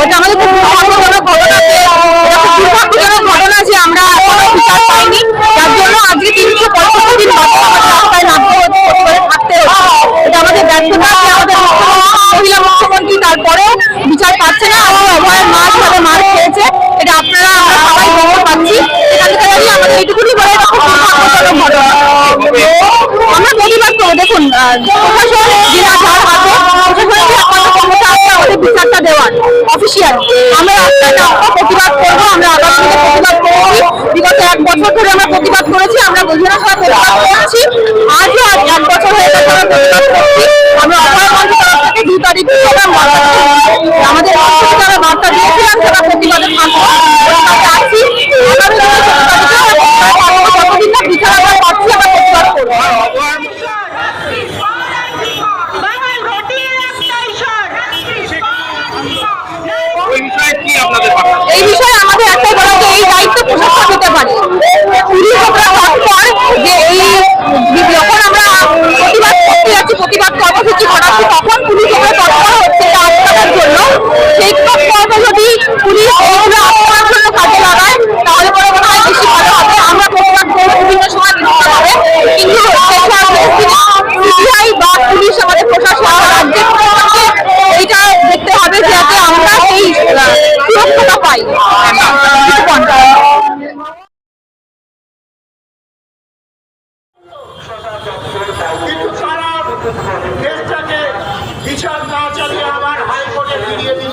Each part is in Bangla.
ওটা আমাদের খুব দুর্ভাগ্যজনক ঘটনা এটা দুর্ভাগ্যজনক ঘটনা যে আমরা এখনও বিচার পাইনি। যার জন্য আজকে তিনশো পঁয়ষট্টি দিন রাস্তায় নামতে হচ্ছে থাকতে এটা আমাদের ব্যর্থতা আমাদের মহিলা মুখ্যমন্ত্রী তারপরেও বিচার পাচ্ছে না। আমার অভয়ের মা যেভাবে মার খেয়েছে। এটা আপনারা, আমরা সবাই খবর আমাদের এইটুকুনি বলে এটা আমরা প্রতিবাদ করব। দেখুন আমরা প্রতিবাদ আমরা প্রতিবাদ এক ধরে আমরা প্রতিবাদ করেছি আমরা বিভিন্ন সাথে আজ এক বছর হয়ে গেছে আমরা প্রতিবাদ করছি আমরা অভয় মঞ্চের তরফ থেকে দুই তারিখ প্রোগ্রাম বার্তা দিয়েছি। আমাদের মঞ্চ থেকে আমরা বার্তা দিয়েছিলাম সেটা প্রতিবাদে থাকব প্রতিবাদে আছি আগামী দিনে প্রতিবাদে যতদিন না বিচার আমরা পাচ্ছি আমরা প্রতিবাদ করব বাঙাল ঘটিয়ে একটাই স্বর ওই বিষয়ে কি আপনাদের বার্তা? এই বিষয়ে আমাদের একটাই বলা যে এই দায়িত্ব প্রশাসন নিতে পারে পুলিশ আমরা তৎপর যে এই যখন আমরা প্রতিবাদ করতে যাচ্ছি প্রতিবাদ কর্মসূচি করাচ্ছি তখন পুলিশ আমরা তৎপর হচ্ছে এটা আটকানোর জন্য সেই তৎপরতা যদি পুলিশ এইগুলো আটকানোর জন্য কাজে লাগায় তাহলে পরে মনে হয় বেশি ভালো হবে আমরা প্রতিবাদ করব বিভিন্ন সময় বিভিন্ন ভাবে কিন্তু সিবিআই বা পুলিশ আমাদের প্রশাসন রাজ্যের প্রশাসনকে এইটা দেখতে হবে যে যাতে আমরা সেই আহ, নেই। দেশটাকে বিচার না চালিয়ে আবার হাইকোর্টে ফিরিয়ে দিল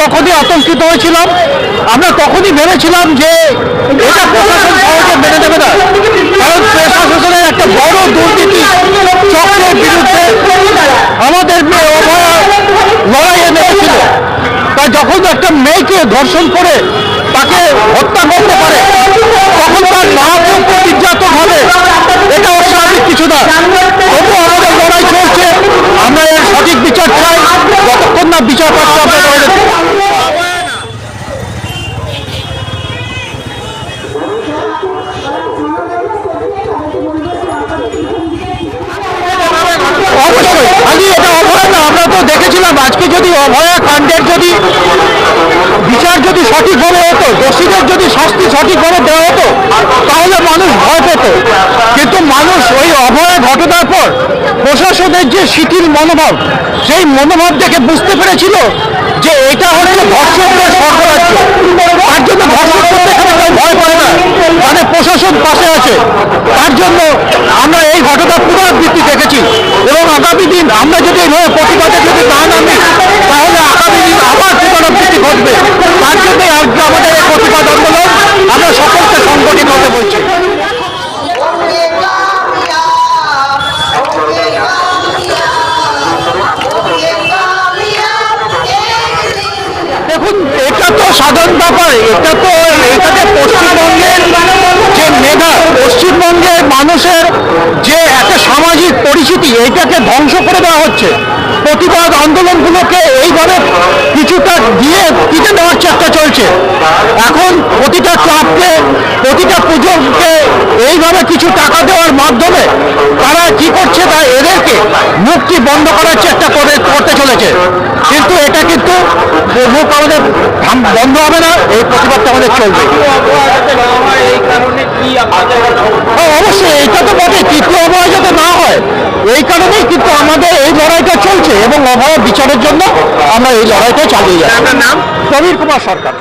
তখনই আতঙ্কিত হয়েছিলাম। আমরা তখনই ভেবেছিলাম যে এটা প্রশাসন সহজে মেনে নেবে না। কারণ প্রশাসনের একটা বড় দুর্নীতি চক্রের বিরুদ্ধে আমাদের লড়াইয়ে নেমেছিল তাই যখন একটা মেয়েকে ধর্ষণ করে তাকে হত্যা করতে পারে, তখন তার মাকে নির্যাতন হবে এটা অস্বাভাবিক কিছু না। তবু আমাদের লড়াই চলছে। আমরা এর সঠিক বিচার চাই। যতক্ষণ না বিচার পাচ্ছে সঠিকভাবে হতো, দোষীদের যদি শাস্তি সঠিকভাবে দেওয়া হতো, তাহলে মানুষ ভয় পেত। কিন্তু মানুষ ওই অভয়া ঘটনার পর প্রশাসনের যে শিথিল মনোভাব, সেই মনোভাব দেখে বুঝতে পেরেছিল যে এটা হচ্ছে ধর্ষকদের স্বর্গরাজ্য। তার জন্য কেউ ভয় পায় না। মানে প্রশাসন পাশে আছে। তার জন্য আমরা এই ঘটনা পুনরাবৃত্তি দেখেছি। এবং আগামী দিন আমরা যদি প্রতিবাদে যদি না নামি, তাহলে আগামী দিন আবার পুনরাবৃত্তি ঘটবে। আন্দোলনগুলোকে এইভাবে কিছুটা দিয়ে টিকে দেওয়ার চেষ্টা চলছে। এখন প্রতিটা ক্লাবকে প্রতিটা পুজোকে এইভাবে কিছু টাকা দেওয়ার মাধ্যমে তারা কি মুক্তি বন্ধ করার চেষ্টা করে করতে চলেছে। কিন্তু এটা কিন্তু মুখ আমাদের বন্ধ হবে না এই প্রতিবাদটা আমাদের চলবে। অবশ্যই এইটা তো বটে তৃতীয় অভয় যাতে না হয় এই কারণেই কিন্তু আমাদের এই লড়াইটা চলছে এবং অভয় বিচারের জন্য আমরা এই লড়াইটা চালিয়ে যাই নাম? প্রবীর কুমার সরকার।